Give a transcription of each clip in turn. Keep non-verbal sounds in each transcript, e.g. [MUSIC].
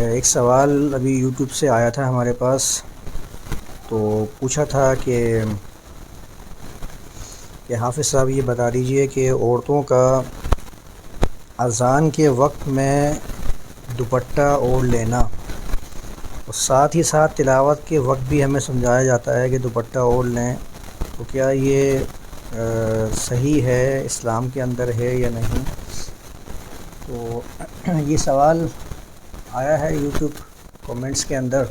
एक सवाल अभी यूट्यूब से आया था हमारे पास तो पूछा था कि कि हाफिज़ साहब ये बता दीजिए कि औरतों का अज़ान के वक्त में दुपट्टा ओढ़ लेना और साथ ही साथ तिलावत के वक्त भी हमें समझाया जाता है कि दुपट्टा ओढ़ लें तो क्या ये आ, सही है इस्लाम के अंदर है या नहीं? तो [CLEARS THROAT] ये सवाल आया है यूट्यूब कमेंट्स के अंदर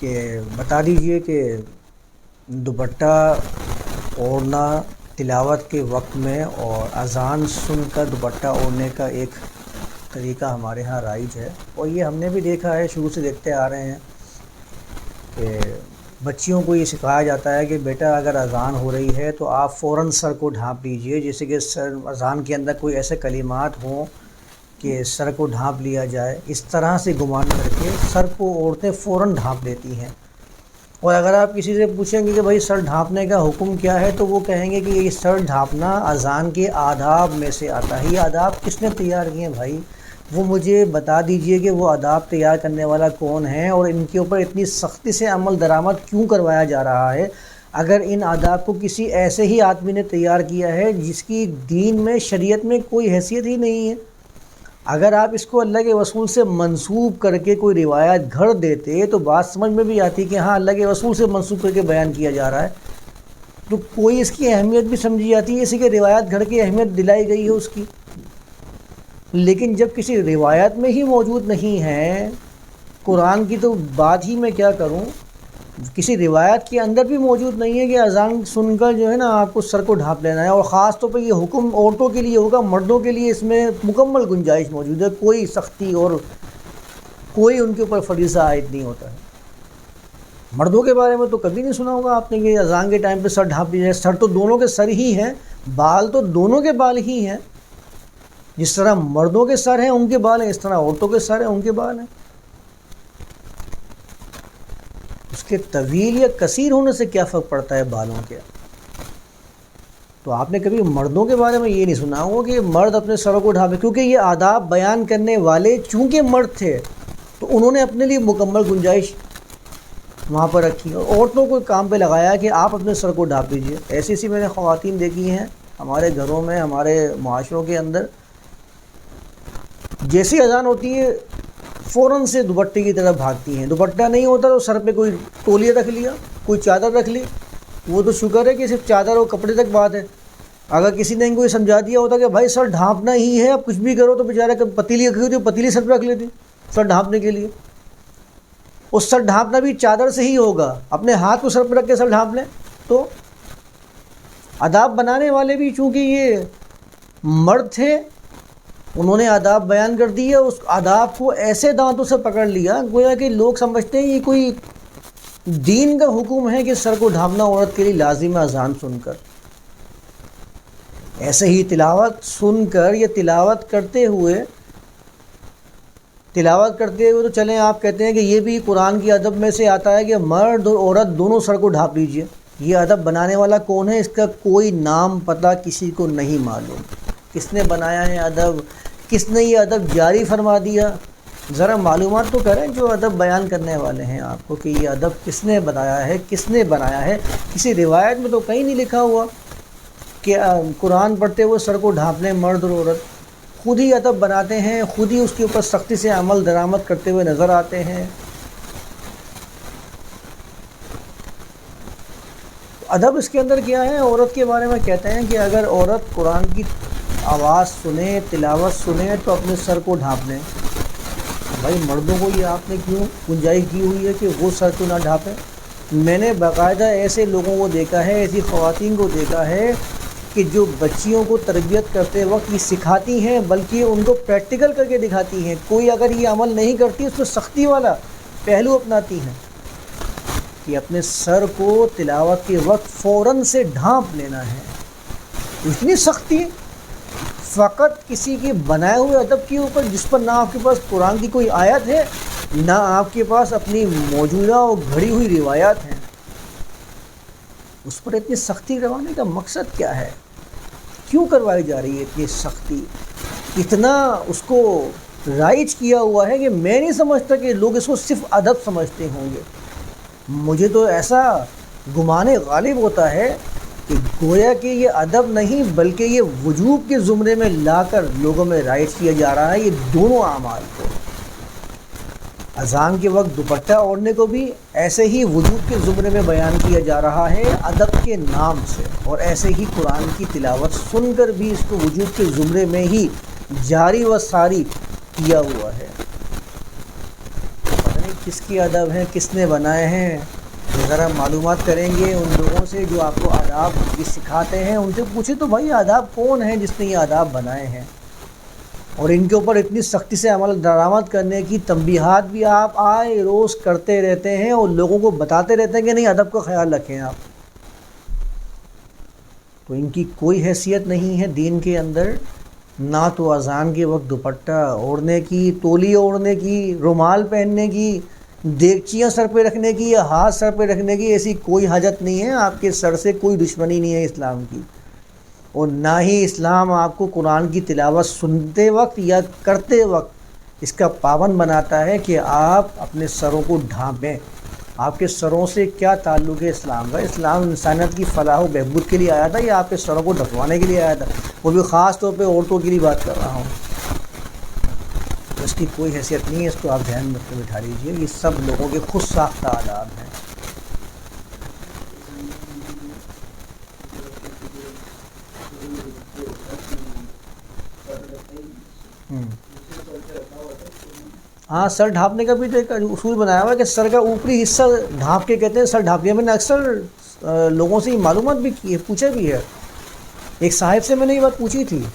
कि बता दीजिए कि दुपट्टा ओढ़ना तिलावत के वक्त में और अज़ान सुनकर दुपट्टा ओढ़ने का एक तरीका हमारे यहाँ राइज है। और ये हमने भी देखा है, शुरू से देखते आ रहे हैं कि बच्चियों को ये सिखाया जाता है कि बेटा अगर अज़ान हो रही है तो आप फ़ौर सर को ढाँप लीजिए जैसे कि सर अज़ान के अंदर कोई ऐसे कलिमात हों कि सर को ढाँप लिया जाए, इस तरह से गुमान करके सर को औरतें फ़ौर ढाँप देती हैं। और अगर आप किसी से पूछेंगे कि भाई सर ढाँपने का हुक्म क्या है तो वो कहेंगे कि ये सर ढाँपना अज़ान के आदाब में से आता है। ये आदाब किसने तैयार किए भाई? वो मुझे बता दीजिए कि वो आदाब तैयार करने वाला कौन है और इनके ऊपर इतनी सख्ती से अमल दरामद क्यों करवाया जा रहा है? अगर इन आदाब को किसी ऐसे ही आदमी ने तैयार किया है जिसकी दीन में, शरीयत में कोई हैसियत ही नहीं है। अगर आप इसको अल्लाह के वसूल से मंसूब करके कोई रिवायत घर देते तो बात समझ में भी आती कि हाँ अल्लाह के वसूल से मंसूब करके बयान किया जा रहा है। तो कोई इसकी अहमियत भी समझी जाती है, इसी के रिवायत घर की अहमियत दिलाई गई है उसकी। लेकिन जब किसी रिवायत में ही मौजूद नहीं है, कुरान की तो बात ही मैं क्या करूँ किसी रिवायत के अंदर भी मौजूद नहीं है कि अजान सुनकर जो है ना आपको सर को ढाँप लेना है। और ख़ास तौर पर ये हुक्म औरतों के लिए होगा, मर्दों के लिए इसमें मुकम्मल गुंजाइश मौजूद है। कोई सख्ती और कोई उनके ऊपर फरीसा आयद नहीं होता है। मर्दों के बारे में तो कभी नहीं सुना होगा आपने कि अजान के टाइम पे सर ढाँप लीजिए सर तो दोनों के सर ही हैं, बाल तो दोनों के बाल ही हैं। जिस तरह मर्दों के सर हैं, उनके बाल हैं, इस तरह औरतों के सर हैं, उनके बाल हैं। उसके तवील या कसीर होने से क्या फ़र्क पड़ता है बालों के? तो आपने कभी मर्दों के बारे में ये नहीं सुना होगा कि मर्द अपने सरों को ढापे, क्योंकि ये आदाब बयान करने वाले चूँकि मर्द थे तो उन्होंने अपने लिए मुकम्मल गुंजाइश वहाँ पर रखी। और औरतों को काम पे लगाया कि आप अपने सर को ढाप लीजिए ऐसी ऐसी मैंने ख़वान देखी हैं हमारे घरों में, हमारे माशरों के अंदर। जैसी अजान होती है फ़ौरन से दुपट्टे की तरफ़ भागती हैं। दुपट्टा नहीं होता तो सर पे कोई तोलिया रख लिया, कोई चादर रख ली। वो तो शुक्र है कि सिर्फ़ चादर और कपड़े तक बात है। अगर किसी ने इनको ये समझा दिया होता कि भाई सर ढाँपना ही है अब कुछ भी करो तो बेचारे पतीली रखी होती पतीली सर पर रख लेती सर ढाँपने के लिए। उस सर ढाँपना भी चादर से ही होगा। अपने हाथ को सर पर रख के सर ढाँप लें तो। अदाब बनाने वाले भी चूँकि ये मर्द थे उन्होंने आदाब बयान कर दिए उस आदाब को ऐसे दांतों से पकड़ लिया गोया कि लोग समझते हैं ये कोई दीन का हुक्म है कि सर को ढापना औरत के लिए लाजिम अजान सुनकर। ऐसे ही तिलावत सुनकर, या तिलावत करते हुए, तिलावत करते हुए तो चलें, आप कहते हैं कि ये भी कुरान की अदब में से आता है कि मर्द और औरत दोनों सर को ढाप लीजिए। ये अदब बनाने वाला कौन है? इसका कोई नाम पता किसी को नहीं मालूम। किसने बनाया है अदब? किसने ये अदब जारी फरमा दिया? ज़रा मालूम तो करें जो अदब बयान करने वाले हैं आपको कि ये अदब किसने बनाया है, किसने बनाया है। किसी रिवायत में तो कहीं नहीं लिखा हुआ कि कुरान पढ़ते हुए सर को ढाँपने मर्द और औरत। खुद ही अदब बनाते हैं, खुद ही उसके ऊपर सख्ती से अमल दरामद करते हुए नज़र आते हैं। अदब इसके अंदर क्या है? औरत के बारे में कहते हैं कि अगर औरत कुरान की आवाज़ सुने, तिलावत सुने तो अपने सर को ढाँप लें। भाई, मर्दों को ये आपने क्यों गुंजाइश की हुई है कि वो सर क्यों ना ढाँपें? मैंने बाकायदा ऐसे लोगों को देखा है, ऐसी ख़वान को देखा है कि जो बच्चियों को तरबियत करते वक्त ये सिखाती हैं, बल्कि उनको प्रैक्टिकल करके दिखाती हैं। कोई अगर ये अमल नहीं करती उसमें सख्ती वाला पहलू अपनाती हैं। कि अपने सर को तिलावत के वक्त फ़ौर से ढाँप लेना है। इतनी सख्ती फ़कत किसी के बनाए हुए अदब के ऊपर, जिस पर ना आपके पास कुरान की कोई आयत है, ना आपके पास अपनी मौजूदा और घड़ी हुई रिवायात हैं। उस पर इतनी सख्ती करवाने का मकसद क्या है? क्यों करवाई जा रही है इतनी सख्ती? इतना उसको राइज किया हुआ है कि मैं नहीं समझता कि लोग इसको सिर्फ़ अदब समझते होंगे। मुझे तो ऐसा गुमाने गालिब होता है गोया कि ये अदब नहीं, बल्कि ये वजूब के ज़ुमरे में लाकर लोगों में राइज किया जा रहा है ये दोनों अमाल को अजान के वक्त दुपट्टा ओढ़ने को भी ऐसे ही वजूद के ज़ुमरे में बयान किया जा रहा है अदब के नाम से, और ऐसे ही कुरान की तिलावत सुनकर भी इसको वजूद के ज़ुमरे में ही जारी व सारी किया हुआ है। किसकी अदब है, किसने बनाए हैं? ज़रा मालूम करेंगे उन लोगों से जो आपको आदाब सिखाते हैं। उनसे पूछे तो भाई, आदाब कौन है जिसने ये आदाब बनाए हैं? और इनके ऊपर इतनी सख्ती से अमल दरामद करने की तंबीहात भी आप आए रोज़ करते रहते हैं और लोगों को बताते रहते हैं कि नहीं अदब का ख्याल रखें आप। तो इनकी कोई हैसियत नहीं है दीन के अंदर, ना तो अजान के वक्त दुपट्टा ओढ़ने की, तोली ओढ़ने की, रुमाल पहनने की देगचियाँ सर पे रखने की या हाथ सर पे रखने की ऐसी कोई हाजत नहीं है। आपके सर से कोई दुश्मनी नहीं है इस्लाम की। और ना ही इस्लाम आपको कुरान की तिलावत सुनते वक्त या करते वक्त इसका पावन बनाता है कि आप अपने सरों को ढांपें। आपके सरों से क्या ताल्लुक़ है इस्लाम का? इस्लाम इंसानियत की फलाह व बहबूद के लिए आया था या आपके सरों को ढकवाने के लिए आया था? वो भी ख़ास तौर पर औरतों के लिए बात कर रहा हूँ। इसकी कोई हैसियत नहीं है, इसको आप ध्यान में बिठा लीजिए। ये सब लोगों के खुद साख्ता आदाब हैं। हम्म। हाँ सर ढापने का भी तो एक उसूल बनाया हुआ है कि सर का ऊपरी हिस्सा ढाँप के कहते हैं, सर ढाप दिया मैंने अक्सर लोगों से ये मालूम भी की है, पूछा भी है। एक साहिब से मैंने ये बात पूछी थी।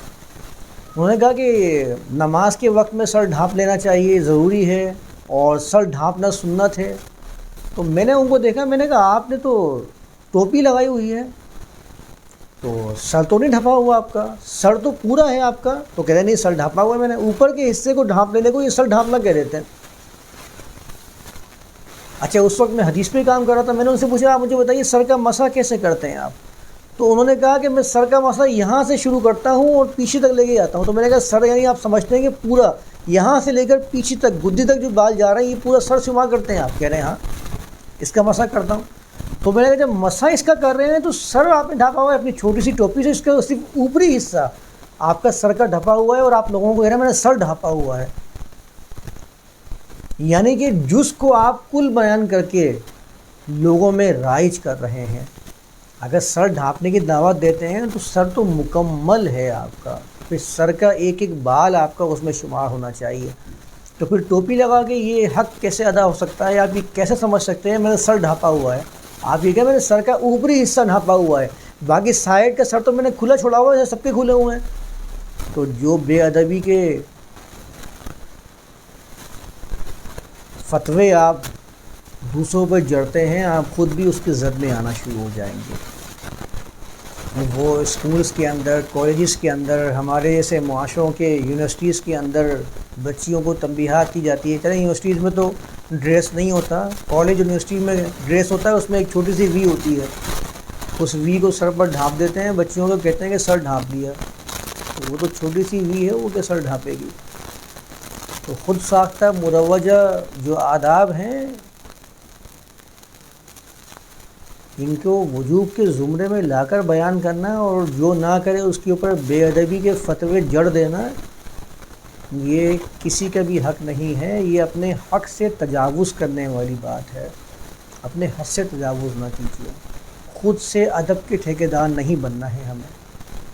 उन्होंने कहा कि नमाज़ के वक्त में सर ढाँप लेना चाहिए, ज़रूरी है, और सर ढाँपना सुन्नत है तो मैंने उनको देखा, मैंने कहा, आपने तो टोपी लगाई हुई है। तो सर तो नहीं ढपा हुआ आपका, सर तो पूरा है आपका। तो कह रहे, नहीं, सर ढापा हुआ है। मैंने ऊपर के हिस्से को ढाँप लेने को ये सर ढाँपना कह देते हैं अच्छा उस वक्त मैं हदीस पे काम कर रहा था, मैंने उनसे पूछा, आप मुझे बताइए, सर का मसा कैसे करते हैं आप? तो उन्होंने कहा कि मैं सर का मसा यहाँ से शुरू करता हूँ और पीछे तक लेके जाता हूँ। तो मैंने कहा, सर, यानी आप समझते हैं कि पूरा यहाँ से लेकर पीछे तक, गुद्दी तक जो बाल जा रहे हैं, ये पूरा सर शुमा करते हैं आप? कह रहे हैं हाँ इसका मसा करता हूँ। तो मैंने कहा, जब मसा इसका कर रहे हैं तो सर आपने ढापा हुआ है अपनी छोटी सी टोपी से, इसका सिर्फ़ ऊपरी हिस्सा आपका सर का ढपा हुआ है और आप लोगों को कह रहे हैं मैंने सर ढापा हुआ है। यानी कि जुस को आप कुल बयान करके लोगों में राइज कर रहे हैं। अगर सर ढापने की दावत देते हैं तो सर तो मुकम्मल है आपका। फिर सर का एक एक बाल आपका, उसमें शुमार होना चाहिए। तो फिर टोपी लगा के ये हक कैसे अदा हो सकता है? आप ये कैसे समझ सकते हैं? मेरा सर ढापा हुआ है। आप ये क्या, मेरे सर का ऊपरी हिस्सा ढापा हुआ है? बाकी साइड का सर तो मैंने खुला छोड़ा हुआ है सबके खुले हुए हैं। तो जो बेअदबी के फतवे आप दूसरों पर जड़ते हैं, आप ख़ुद भी उसके जद में आना शुरू हो जाएँगे। वो स्कूल्स के अंदर कॉलेज़ के अंदर, हमारे जैसे माशरों के यूनिवर्सिटीज़ के अंदर बच्चियों को तंबीहात की जाती है। चले, यूनिवर्सिटीज़ में तो ड्रेस नहीं होता। कॉलेज, यूनिवर्सिटी में ड्रेस होता है, उसमें एक छोटी सी वी होती है। उस वी को सर पर ढाँप देते हैं, बच्चियों को कहते हैं कि सर ढाँप दिया। तो वो तो छोटी सी वी है, वो क्या सर ढाँपेगी? तो ख़ुद साख्ता, मुरवजा, जो आदाब हैं इनको वजूब के ज़ुमरे में लाकर बयान करना और जो ना करे उसके ऊपर बेअदबी के फतवे जड़ देना, ये किसी का भी हक नहीं है। ये अपने हक से तजावुज़ करने वाली बात है। अपने हक से तजावुज़ ना कीजिए। ख़ुद से अदब के ठेकेदार नहीं बनना है हमें।